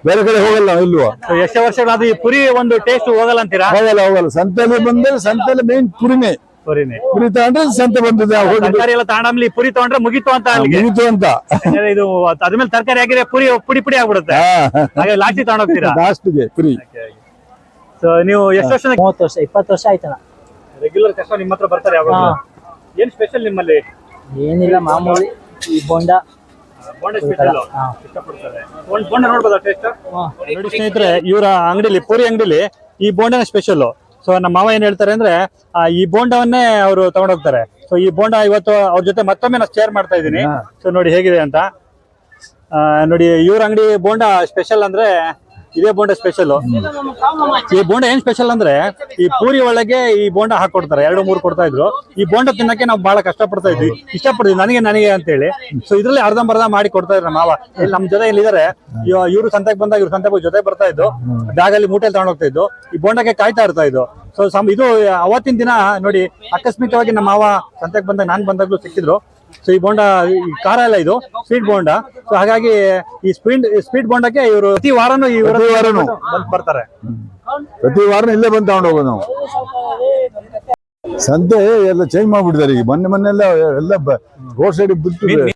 ಬೇರೆ ಕಡೆ ಹೋಗಲ್ಲ ನಾವು ಇಲ್ವಾ? ಎಷ್ಟು ಎಷ್ಟೇ ವರ್ಷಗಳಾದ್ರೂ ಈ ಪುರಿ ಒಂದು ಟೇಸ್ಟ್ ಹೋಗಲ್ಲ ಅಂತೀರಾ? ಹೋಗಲ್ಲ ಹೋಗಲ್ಲ. ಸಂತೆಯಲ್ಲಿ ಬಂದ್ರೆ ಸಂತೆಯಲ್ಲಿ ಮೇನ್ ಪುರಿನೇ. ಪುರಿನೇ ಪುರಿ ತಗೊಂಡ್ರೆ ಸಂತೆ ಬಂದಿದೆ ತರಕಾರಿ ಎಲ್ಲ ತಗೊಂಡಾದ್ಮೇಲೆ ಪುರಿ ತಗೊಂಡ್ರೆ ಮುಗಿತು ಅಂತ ಅಲ್ಲಿಗೆ. ಮುಗೀತು ಅಂತ. ಯಾಕಂದ್ರೆ ಇದು ಅದ್ಮೇಲೆ ತರಕಾರಿ ಆಗಿದ್ರೆ ಪುರಿ ಪುಡಿ ಪುಡಿ ಆಗ್ಬಿಡುತ್ತೆ. ಹಾಗೆ ಲಾಟಿ ತಗೊಂಡೋಗ್ತೀರಾ? ಲಾಸ್ಟ್ಗೆ ಪುರಿ. ಸೊ ನೀವು ಎಷ್ಟು ವರ್ಷ ಮೂವತ್ತು ವರ್ಷ ಇಪ್ಪತ್ತು ವರ್ಷ ಆಯ್ತಣ್ಣ ರೆಗ್ಯುಲರ್ ಕಸ್ಟಮರ್ ನಿಮ್ಮ ಹತ್ರ ಬರ್ತಾರೆ ಯಾವಾಗ ಏನ್ ಸ್ಪೆಷಲ್ ನಿಮ್ಮಲ್ಲಿ? ಏನಿಲ್ಲ ಮಾಮೂಲಿ ಈ ಬೋಂಡ. ಬೋಂಡ ಸ್ಪೆಷಲ್ ಹಾ. ಇಷ್ಟಪಡ್ತಾರೆ. ಒಂದ್ ಬೋಂಡ ಟೇಸ್ಟ್ ಹಾ. ನೋಡಿ ಸ್ನೇಹಿತರೆ ಇವರ ಅಂಗಡಿಲಿ ಪೂರಿ ಅಂಗಡಿಲಿ ಈ ಬೋಂಡನ ಸ್ಪೆಷಲ್ ಸೊ ನಮ್ಮ ಮಾವ ಏನ್ ಹೇಳ್ತಾರೆ ಅಂದ್ರೆ ಈ ಬೋಂಡವನ್ನೇ ಅವರು ತಗೊಂಡೋಗ್ತಾರೆ. ಸೊ ಈ ಬೋಂಡ ಇವತ್ತು ಅವ್ರ ಜೊತೆ ಮತ್ತೊಮ್ಮೆ ನಾನು ಶೇರ್ ಮಾಡ್ತಾ ಇದ್ದೀನಿ. ಸೊ ನೋಡಿ ಹೇಗಿದೆ ಅಂತ. ಆ, ನೋಡಿ ಇವ್ರ ಅಂಗಡಿ ಬೋಂಡ ಸ್ಪೆಷಲ್ ಅಂದ್ರೆ ಇದೇ ಬೋಂಡ ಸ್ಪೆಷಲ್ ಈ ಬೋಂಡ ಏನ್ ಸ್ಪೆಷಲ್ ಅಂದ್ರೆ ಈ ಪೂರಿ ಒಳಗೆ ಈ ಬೋಂಡ ಹಾಕೊಡ್ತಾರೆ, ಎರಡು ಮೂರು ಕೊಡ್ತಾ ಇದ್ರು. ಈ ಬೋಂಡ ತಿನ್ನಕ್ಕೆ ನಾವು ಬಹಳ ಕಷ್ಟ ಪಡ್ತಾ ಇದ್ವಿ. ಇಷ್ಟಪಡ್ತೀವಿ, ನನಗೆ ನನಗೆ ಅಂತ ಹೇಳಿ ಸೊ ಇದ್ರಲ್ಲಿ ಅರ್ಧಂಬರ್ಧ ಮಾಡಿ ಕೊಡ್ತಾ ಇದ್ರು ಮಾವ. ಇಲ್ಲಿ ನಮ್ಮ ಜೊತೆ ಇಲ್ಲಿದ್ದಾರೆ. ಇವ್ರು ಸಂತೆಗೆ ಬಂದಾಗ ಇವ್ರು ಸಂತೆಗೆ ಜೊತೆ ಬರ್ತಾ ಇದ್ದು ಬ್ಯಾಗಲ್ಲಿ ಮೂಟೆಲ್ ತಗೊಂಡ್ ಹೋಗ್ತಾ ಇದ್ದು ಈ ಬೋಂಡಕ್ಕೆ ಕಾಯ್ತಾ ಇರ್ತಾ ಇದ್ದು ಸೊ ಇದು ಅವತ್ತಿನ ದಿನ ನೋಡಿ, ಆಕಸ್ಮಿಕವಾಗಿ ನಮ್ಮ ಮಾವ ಸಂತೆಗೆ ಬಂದಾಗ, ನಾನ್ ಬಂದಾಗ್ಲೂ ಸಿಕ್ಕಿದ್ರು. ಸೊ ಈ ಬೋಂಡ ಈ ಕಾರ ಎಲ್ಲ ಇದು ಸ್ವೀಟ್ ಬೋಂಡ ಸೊ ಹಾಗಾಗಿ ಈ ಸ್ಪೀಡ್ ಸ್ಪೀಡ್ ಬೋಂಡಕ್ಕೆ ಇವರು ಪ್ರತಿ ವಾರನು ಈ ಪ್ರತಿ ವಾರನೂ. ಬಂದ್ ಬರ್ತಾರೆ. ಪ್ರತಿ ವಾರನು ಇಲ್ಲೇ ಬಂದು ತಗೊಂಡು ಹೋಗೋದು ನಾವು. ಸಂತೆ ಎಲ್ಲ ಚೇಂಜ್ ಮಾಡ್ಬಿಟ್ಟಿದ್ದಾರೆ ಈಗ. ಮೊನ್ನೆ ಮೊನ್ನೆ ಎಲ್ಲ ಎಲ್ಲ ರೋಡ್ ಸೈಡ್ ಬಿಟ್ಟು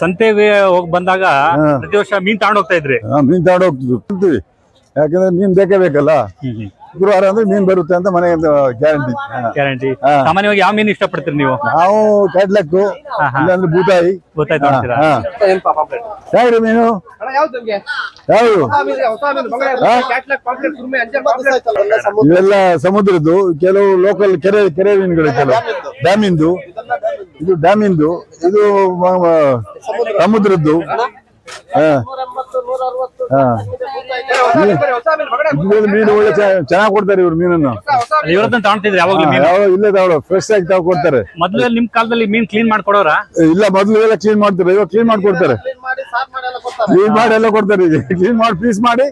ಸಂತೆಗೆ ಹೋಗಿ ಬಂದಾಗ. ಪ್ರತಿ ವರ್ಷ ಮೀನ್ ತಗೊಂಡೋಗ್ತಾ ಇದ್ರಿ. ಮೀನ್ ತಗೊಂಡು ಹೋಗ್ತಿದ್ವಿ. ಯಾಕಂದ್ರೆ ಮೀನ್ ಬೇಕೇ ಬೇಕಲ್ಲ? ಶುಕ್ರವಾರ ಅಂದ್ರೆ ಮೀನ್ ಬರುತ್ತೆ ಅಂತ ಮನೆಗೆ ಗ್ಯಾರಂಟಿ ಗ್ಯಾರಂಟಿ ಸಾಮಾನ್ಯವಾಗಿ ಯಾವ ಮೀನ್ ಇಷ್ಟಪಡ್ತೀರಿ ನೀವು? ನಾವು ಕಡ್ಲಕ್ ಇಲ್ಲಾಂದ್ರೆ ಬೂತಾಯಿ ಗೊತ್ತಾಯ್ತು ಅಂತೀರಾ ಹಾ. ಯಾವ್ದು ಮೀನು? ಯಾವುದು ಇವೆಲ್ಲ ಸಮುದ್ರದ್ದು. ಕೆಲವು ಲೋಕಲ್ ಕೆರೆ ಕೆರೆ ಮೀನುಗಳು ಕೆಲವು ಡ್ಯಾಮಿಂದು. ಇದು ಡ್ಯಾಮಿಂದು. ಇದು ಸಮುದ್ರದ್ದು. ಮೀನು ಒಳ್ಳೆ ಚೆನ್ನಾಗಿ ಕೊಡ್ತಾರೆ ಇವ್ರು ಮೀನನ್ನು. ಇವರನ್ನ ತಗೊಂತಿದ್ರಿ ಯಾವಾಗ್ಲೂ ಮೀನು? ಯಾವ ಇಲ್ಲೇ ತಗೊಳ್ಳೋ ಫ್ರೆಶ್ ಆಗಿ ತಗೊ ಕೊಡ್ತಾರೆ. ಮೊದ್ಲು ನಿಮ್ ಕಾಲದಲ್ಲಿ ಮೀನ್ ಕ್ಲೀನ್ ಮಾಡ್ಕೊಡೋರ? ಇಲ್ಲ ಮೊದ್ಲು ಎಲ್ಲ ಕ್ಲೀನ್ ಮಾಡ್ತಾರೆ ಇವಾಗ ಕ್ಲೀನ್ ಮಾಡ್ಕೊಡ್ತಾರೆ. ಕ್ಲೀನ್ ಮಾಡಿ ಎಲ್ಲ ಕೊಡ್ತಾರೆ ಈಗ ಕ್ಲೀನ್ ಮಾಡಿ ಪೀಸ್ ಮಾಡಿ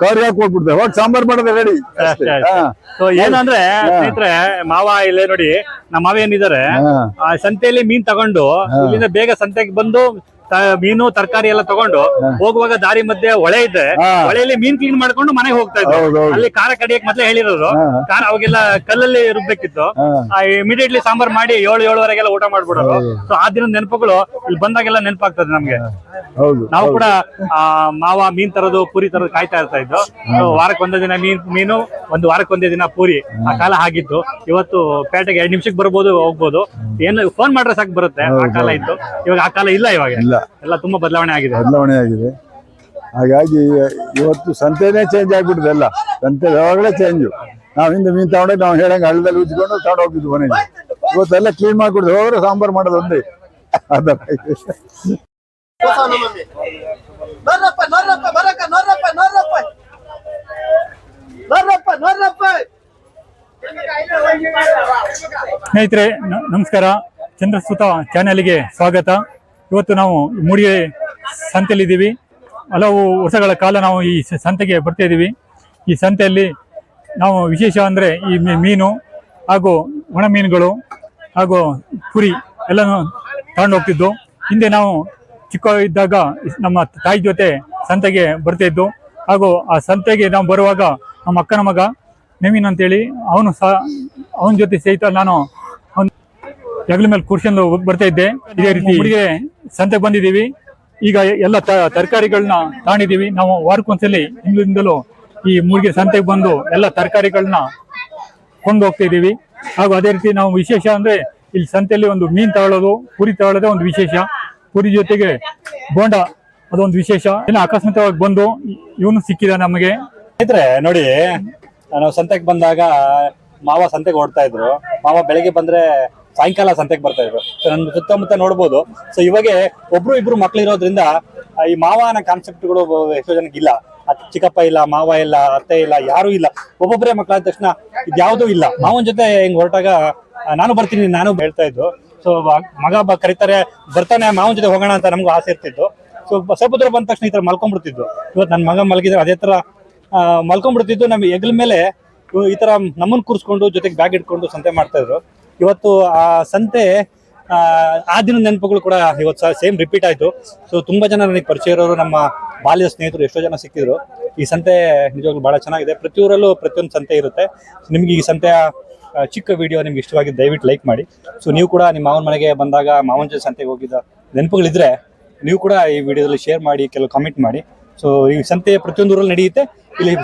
ಕವರ್ ಹಾಕಿ ಕೊಟ್ಬಿಡ್ತಾರೆ. ಹೋಗಿ ಸಾಂಬಾರ್ ಮಾಡೋದು ರೆಡಿ ಏನಂದ್ರೆ ಸ್ನೇಹಿತರೆ ಮಾವ ಇಲ್ಲೇ ನೋಡಿ ನಮ್ಮ ಮಾವ ಏನಿದ್ದಾರೆ ಆ ಸಂತೆಯಲ್ಲಿ ಮೀನ್ ತಗೊಂಡು ಇಲ್ಲಿಂದ ಬೇಗ ಸಂತೆಗೆ ಬಂದು ಮೀನು ತರಕಾರಿ ಎಲ್ಲ ತಗೊಂಡು ಹೋಗುವಾಗ ದಾರಿ ಮಧ್ಯೆ ಹೊಳೆ ಇದೆ. ಹಾ. ಹೊಳೆಯಲ್ಲಿ ಮೀನ್ ಕ್ಲೀನ್ ಮಾಡ್ಕೊಂಡು ಮನೆಗೆ ಹೋಗ್ತಾ ಇದ್ರು. ಹೌದು. ಅಲ್ಲಿ ಖಾರ ಕಡಿಯಕ್ ಮೊದ್ಲೇ ಹೇಳಿರೋರು. ಖಾರ ಅವಾಗೆಲ್ಲ ಕಲ್ಲಲ್ಲಿ ರುಬ್ಬೇಕಿತ್ತು. ಇಮಿಡಿಯೇಟ್ಲಿ ಸಾಂಬಾರ್ ಮಾಡಿ ಏಳು ಏಳುವರೆಗೆಲ್ಲ ಊಟ ಮಾಡ್ಬಿಡೋರು ಸೊ ಆ ದಿನದ ನೆನಪುಗಳು ಇಲ್ಲಿ ಬಂದಾಗೆಲ್ಲ ನೆನಪಾಗ್ತದೆ ನಮ್ಗೆ. ನಾವು ಕೂಡ ಆ ಮಾವ ಮೀನ್ ತರೋದು ಪೂರಿ ತರೋದು ಕಾಯ್ತಾ ಇರ್ತಾ ಇದ್ದು ವಾರಕ್ಕೆ ಒಂದೇ ದಿನ ಮೀನ್ ಮೀನು ಒಂದು ವಾರಕ್ಕೆ ಒಂದೇ ದಿನ ಪೂರಿ. ಆ ಕಾಲ ಆಗಿತ್ತು. ಇವತ್ತು ಪೇಟೆಗೆ ಎರಡ್ ನಿಮಿಷಕ್ಕೆ ಬರ್ಬೋದು ಹೋಗ್ಬೋದು. ಏನು ಫೋನ್ ಮಾಡ್ರೆ ಸಾಕು ಬರುತ್ತೆ. ಆ ಕಾಲ ಇತ್ತು. ಇವಾಗ ಆ ಕಾಲ ಇಲ್ಲ ಇವಾಗ. ಇಲ್ಲ. ಎಲ್ಲ ತುಂಬಾ ಬದಲಾವಣೆ ಆಗಿದೆ. ಬದಲಾವಣೆ ಆಗಿದೆ. ಹಾಗಾಗಿ ಇವತ್ತು ಸಂತೆನೇ ಚೇಂಜ್ ಆಗಿಬಿಟ್ಟಿದೆ ಎಲ್ಲ. ಸಂತೆ ಯಾವಾಗಲೇ ಚೇಂಜ್ ನಾವು ಹಿಂದೆ ಮೀನ್ ತಗೊಂಡೋಗಿ ನಾವು ಹೇಳಂಗೆ ಹಳ್ಳದಲ್ಲಿ ಉಜ್ಕೊಂಡು ತಗೊಂಡು ಹೋಗಿದ್ವಿ ಮನೆಗೆ. ಇವತ್ತೆಲ್ಲ ಕ್ಲೀನ್ ಮಾಡಿಕೊಡ್ದು ಹೋದ್ರೆ ಸಾಂಬಾರ್ ಮಾಡೋದು ಒಂದೇ. ಅದರ ಸ್ನೇಹಿತರೆ ನಮಸ್ಕಾರ. ಚಂದ್ರಸುತ ಚಾನೆಲ್ಗೆ ಸ್ವಾಗತ. ಇವತ್ತು ನಾವು ಮೂಡಿಗೆ ಸಂತೆಯಲ್ಲಿದ್ದೀವಿ. ಹಲವು ವರ್ಷಗಳ ಕಾಲ ನಾವು ಈ ಸಂತೆಗೆ ಬರ್ತಾ ಇದ್ದೀವಿ. ಈ ಸಂತೆಯಲ್ಲಿ ನಾವು ವಿಶೇಷ ಅಂದರೆ ಈ ಮೀನು ಹಾಗೂ ಒಣ ಮೀನುಗಳು ಹಾಗೂ ಕುರಿ ಎಲ್ಲನೂ ತಗೊಂಡು ಹೋಗ್ತಿದ್ದು. ಹಿಂದೆ ನಾವು ಚಿಕ್ಕ ಇದ್ದಾಗ ನಮ್ಮ ತಾಯಿ ಜೊತೆ ಸಂತೆಗೆ ಬರ್ತಾ ಇದ್ದು ಹಾಗೂ ಆ ಸಂತೆಗೆ ನಾವು ಬರುವಾಗ ನಮ್ಮ ಅಕ್ಕನ ಮಗ ನವೀನ್ ಅಂತೇಳಿ ಅವನು ಸಹ, ಅವನ ಜೊತೆ ಸಹಿತ ನಾನು ಒಂದು ಹೆಗಲ ಮೇಲೆ ಕೂರ್ಸ್ಕೊಂಡು ಬರ್ತಾ ಇದ್ದೆ. ಇದೇ ರೀತಿ ಸಂತೆಗೆ ಬಂದಿದ್ದೀವಿ. ಈಗ ಎಲ್ಲ ತರಕಾರಿಗಳನ್ನ ತಾಣಿದೀವಿ ನಾವು ವಾರಕ್ಕೊಂದ್ಸಲಿ ಹಿಂದಿನಿಂದಲೂ ಈ ಮೂರ್ಗೆ ಸಂತೆಗೆ ಬಂದು ಎಲ್ಲ ತರಕಾರಿಗಳನ್ನ ಕೊಂಡು ಹೋಗ್ತಾ ಹಾಗೂ ಅದೇ ರೀತಿ ನಾವು ವಿಶೇಷ ಅಂದ್ರೆ ಇಲ್ಲಿ ಸಂತೆಯಲ್ಲಿ ಒಂದು ಮೀನ್ ತಗೊಳ್ಳೋದು, ಪುರಿ ತಗೊಳ್ಳೋದೇ ಒಂದು ವಿಶೇಷ. ಪುರಿ ಜೊತೆಗೆ ಬೋಂಡ ಅದೊಂದು ವಿಶೇಷ. ಇನ್ನು ಆಕಸ್ಮಿಕವಾಗಿ ಬಂದು ಇವನು ಸಿಕ್ಕಿದ ನಮಗೆ. ಸ್ನೇಹಿತರೆ, ನೋಡಿ, ನಾವು ಸಂತೆಗೆ ಬಂದಾಗ ಮಾವ ಸಂತೆಗೆ ಓಡ್ತಾ ಇದ್ರು. ಮಾವ ಬೆಳಗ್ಗೆ ಬಂದ್ರೆ ಸಾಯಂಕಾಲ ಸಂತೆಗೆ ಬರ್ತಾ ಇದ್ರು. ಸೊ ನನ್ನ ಸುತ್ತಮುತ್ತ ನೋಡ್ಬೋದು. ಸೊ ಇವಾಗ ಒಬ್ರು ಇಬ್ರು ಮಕ್ಳು ಇರೋದ್ರಿಂದ ಈ ಮಾವ ಅನ್ನೋ ಕಾನ್ಸೆಪ್ಟ್ಗಳು ಎಷ್ಟೋ ಜನಕ್ಕೆ ಇಲ್ಲ. ಚಿಕ್ಕಪ್ಪ ಇಲ್ಲ, ಮಾವ ಇಲ್ಲ, ಅತ್ತೆ ಇಲ್ಲ, ಯಾರು ಇಲ್ಲ. ಒಬ್ಬೊಬ್ಬರೇ ಮಕ್ಕಳಾದ ತಕ್ಷಣ ಇದ್ಯಾವುದೂ ಇಲ್ಲ. ಮಾವನ ಜೊತೆ ಹಿಂಗ್ ಹೊರಟಾಗ ನಾನು ಬರ್ತೀನಿ, ನಾನು ಹೇಳ್ತಾ ಇದ್ದು. ಸೊ ಮಗ ಬ, ಕರೀತಾರೆ, ಬರ್ತಾನೆ, ಮಾವನ ಜೊತೆ ಹೋಗೋಣ ಅಂತ ನಮಗೂ ಆಸೆ ಇರ್ತಿತ್ತು. ಸೊ ಸ್ವಲ್ಪ ಬಂದ ತಕ್ಷಣ ಈ ತರ ಮಲ್ಕೊಂಡ್ಬಿಡ್ತಿದ್ದು ಇವತ್ತು ನನ್ನ ಮಗ ಮಲಗಿದ್ರೆ ಅದೇ ತರ ಮಲ್ಕೊಂಡ್ಬಿಡ್ತಿದ್ದು. ನಮ್ಗೆ ಹೆಗಲ ಮೇಲೆ ಈ ತರ ನಮ್ಮನ್ನು ಕೂರಿಸ್ಕೊಂಡು, ಜೊತೆಗೆ ಬ್ಯಾಗ್ ಇಟ್ಕೊಂಡು ಸಂತೆ ಮಾಡ್ತಾ ಇದ್ರು. ಇವತ್ತು ಆ ಸಂತೆ ಆ, ದಿನ ನೆನಪುಗಳು ಕೂಡ ಇವತ್ತು ಸೇಮ್ ರಿಪೀಟ್ ಆಯ್ತು. ಸೊ ತುಂಬಾ ಜನ ನನಗೆ ಪರಿಚಯ ಇರೋರು ನಮ್ಮ ಬಾಲ್ಯದ ಸ್ನೇಹಿತರು ಎಷ್ಟೋ ಜನ ಸಿಕ್ಕಿದ್ರು. ಈ ಸಂತೆ ನಿಜವಾಗ್ಲೂ ಬಹಳ ಚೆನ್ನಾಗಿದೆ. ಪ್ರತಿಯೂರಲ್ಲೂ ಪ್ರತಿಯೊಂದು ಸಂತೆ ಇರುತ್ತೆ. ನಿಮ್ಗೆ ಈ ಸಂತೆಯ ಚಿಕ್ಕ ವಿಡಿಯೋ ನಿಮ್ಗೆ ಇಷ್ಟವಾಗಿದ್ದು ದಯವಿಟ್ಟು ಲೈಕ್ ಮಾಡಿ. ಸೊ ನೀವು ಕೂಡ ನಿಮ್ಮ ಮಾವನ ಮನೆಗೆ ಬಂದಾಗ ಮಾವನ ಜೊತೆ ಸಂತೆಗೆ ಹೋಗಿದ್ದ ನೆನಪುಗಳಿದ್ರೆ ನೀವು ಕೂಡ ಈ ವಿಡಿಯೋದಲ್ಲಿ ಶೇರ್ ಮಾಡಿ ಕೆಲವು ಕಾಮೆಂಟ್ ಮಾಡಿ. ಸೊ ಈ ಸಂತೆ ಪ್ರತಿಯೊಂದು ಊರಲ್ಲಿ ನಡೆಯುತ್ತೆ. ಇಲ್ಲಿ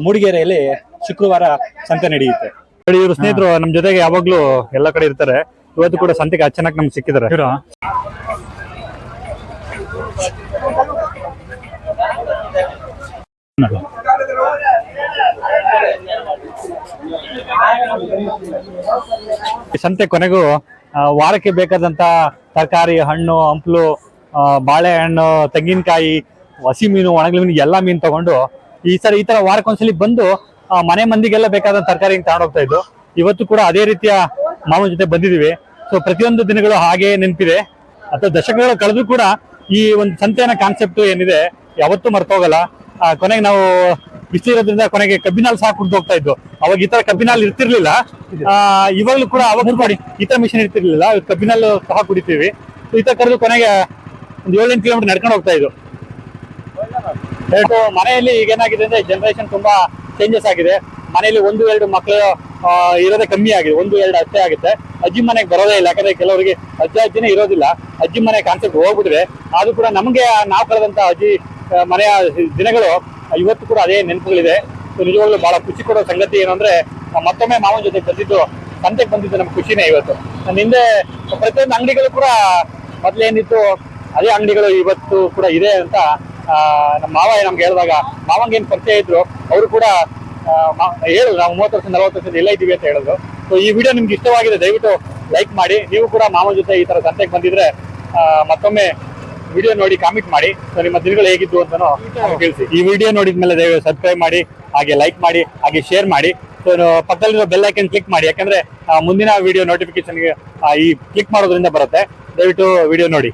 ಮೂಡಿಗೆರೆಯಲ್ಲಿ ಶುಕ್ರವಾರ ಸಂತೆ ನಡೆಯುತ್ತೆ. ಇವರು ಸ್ನೇಹಿತರು ನಮ್ಮ ಜೊತೆಗೆ ಯಾವಾಗ್ಲೂ ಎಲ್ಲ ಕಡೆ ಇರ್ತಾರೆ. ಇವತ್ತು ಕೂಡ ಸಂತೆಗೆ ಅಚಾನಕ್ ನಮ್ಗೆ ಸಿಕ್ಕಿದ್ದಾರೆ. ಇವ್ರು? ಈ ಸಂತೆ ಕೊನೆಗೂ ಆ, ವಾರಕ್ಕೆ ಬೇಕಾದಂತ ತರಕಾರಿ ಹಣ್ಣು ಹಂಪಲು ಬಾಳೆಹಣ್ಣು ತೆಂಗಿನಕಾಯಿ ಹಸಿ ಮೀನು ಒಣಗಲಿ ಮೀನು ಎಲ್ಲಾ ಮೀನು ತಗೊಂಡು ಈ ಸರಿ ಈ ತರ ವಾರಕ್ಕೊಂದ್ಸಲಿ ಬಂದು ಮನೆ ಮಂದಿಗೆಲ್ಲ ಬೇಕಾದ ತರಕಾರಿ ತಗೊಂಡು ಹೋಗ್ತಾ ಇದ್ದು. ಇವತ್ತು ಕೂಡ ಅದೇ ರೀತಿಯ ಮಾವನ ಜೊತೆ ಬಂದಿದೀವಿ ಸೊ ಪ್ರತಿಯೊಂದು ದಿನಗಳು ಹಾಗೆ ನೆನಪಿದೆ. ಅಥವಾ ದಶಕಗಳು ಕಳೆದು ಕೂಡ ಈ ಒಂದು ಸಂತೆನ ಕಾನ್ಸೆಪ್ಟ್ ಏನಿದೆ ಯಾವತ್ತೂ ಮರ್ತೋಗಲ್ಲ ಕೊನೆಗೆ ನಾವು ಬಿಸಿರೋದ್ರಿಂದ ಕೊನೆಗೆ ಕಬ್ಬಿನಲ್ಲಿ ಸಹ ಕುಡ್ದು ಹೋಗ್ತಾ ಇದ್ದು. ಅವಾಗ ಈ ತರ ಕಬ್ಬಿನಲ್ಲಿ ಇರ್ತಿರ್ಲಿಲ್ಲ. ಆ, ಇವಾಗಲೂ ಕೂಡ ಅವಾಗ ಮಾಡಿ ಈ ತರ ಮಿಷನ್ ಇರ್ತಿರ್ಲಿಲ್ಲ. ಕಬ್ಬಿನಲ್ಲೂ ಸಹ ಕುಡಿತೀವಿ. ಈ ತರ ಕರೆದು ಕೊನೆಗೆ ಒಂದು ಏಳೆಂಟು ಕಿಲೋಮೀಟರ್ ನಡ್ಕೊಂಡು ಹೋಗ್ತಾ ಇದ್ದು. So, ಮನೆಯಲ್ಲಿ ಈಗ ಏನಾಗಿದೆ ಅಂದ್ರೆ ಜನರೇಷನ್ ತುಂಬಾ ಚೇಂಜಸ್ ಆಗಿದೆ. ಮನೆಯಲ್ಲಿ ಒಂದು, ಎರಡು ಮಕ್ಕಳು ಇರೋದೇ ಕಮ್ಮಿ ಆಗಿದೆ. ಒಂದು, ಎರಡು ಅಷ್ಟೇ ಆಗುತ್ತೆ. ಅಜ್ಜಿ ಮನೆಗೆ ಬರೋದೇ ಇಲ್ಲ. ಯಾಕಂದ್ರೆ ಕೆಲವರಿಗೆ ಅಜ್ಜ, ಅಜ್ಜಿನೇ ಇರೋದಿಲ್ಲ. ಅಜ್ಜಿ ಮನೆ ಕಾನ್ಸೆಪ್ಟ್ ಹೋಗ್ಬಿಟ್ರೆ ಅದು ಕೂಡ ನಮಗೆ ನಾವು ಕಳೆದಂತ ಅಜ್ಜಿ ಮನೆಯ ದಿನಗಳು ಇವತ್ತು ಕೂಡ ಅದೇ ನೆನಪುಗಳಿದೆ. ನಿಜವಾಗ್ಲೂ ಬಹಳ ಖುಷಿ ಕೊಡೋ ಸಂಗತಿ ಏನಂದ್ರೆ ಮತ್ತೊಮ್ಮೆ ಮಾವನ ಜೊತೆ ಬಂದಿದ್ದು ಸಂತೆಗೆ ಬಂದಿದ್ದು ನಮ್ಗೆ ಖುಷಿನೇ ಇವತ್ತು. ನನ್ನ ಹಿಂದೆ ಪ್ರತಿಯೊಂದು ಅಂಗಡಿಗಳು ಕೂಡ ಮೊದ್ಲೇನಿತ್ತು, ಅದೇ ಅಂಗಡಿಗಳು ಇವತ್ತು ಕೂಡ ಇದೆ ಅಂತ ನಮ್ಮ ಮಾವ ನಮ್ಗೆ ಹೇಳಿದಾಗ, ಮಾವಂಗೆ ಏನ್ ಪರಿಚಯ ಇದ್ರು, ಅವರು ಕೂಡ ಹೇಳಿದ್ರು, ನಾವು ಮೂವತ್ತು ವರ್ಷ ನಲವತ್ತು ವರ್ಷದ ಎಲ್ಲ ಇದ್ದೀವಿ ಅಂತ ಹೇಳಿದ್ರು. ಸೊ ಈ ವಿಡಿಯೋ ನಿಮ್ಗೆ ಇಷ್ಟವಾಗಿದೆ, ದಯವಿಟ್ಟು ಲೈಕ್ ಮಾಡಿ. ನೀವು ಕೂಡ ಮಾವನ ಜೊತೆ ಈ ತರ ಸಂತೆಗೆ ಬಂದಿದ್ರೆ ಮತ್ತೊಮ್ಮೆ ವಿಡಿಯೋ ನೋಡಿ ಕಾಮೆಂಟ್ ಮಾಡಿ. ಸೊ ನಿಮ್ಮ ದಿನಗಳು ಹೇಗಿದ್ದು ಅಂತಾನು ತಿಳಿಸಿ. ಈ ವಿಡಿಯೋ ನೋಡಿದ್ಮೇಲೆ ದಯವಿಟ್ಟು ಸಬ್ಸ್ಕ್ರೈಬ್ ಮಾಡಿ, ಹಾಗೆ ಲೈಕ್ ಮಾಡಿ, ಹಾಗೆ ಶೇರ್ ಮಾಡಿ. ಸೊ ಪಕ್ಕದಲ್ಲಿರೋ ಬೆಲ್ ಐಕನ್ ಕ್ಲಿಕ್ ಮಾಡಿ. ಯಾಕಂದ್ರೆ ಮುಂದಿನ ವಿಡಿಯೋ ನೋಟಿಫಿಕೇಶನ್ಗೆ ಈ ಕ್ಲಿಕ್ ಮಾಡೋದ್ರಿಂದ ಬರುತ್ತೆ. ದಯವಿಟ್ಟು ವಿಡಿಯೋ ನೋಡಿ.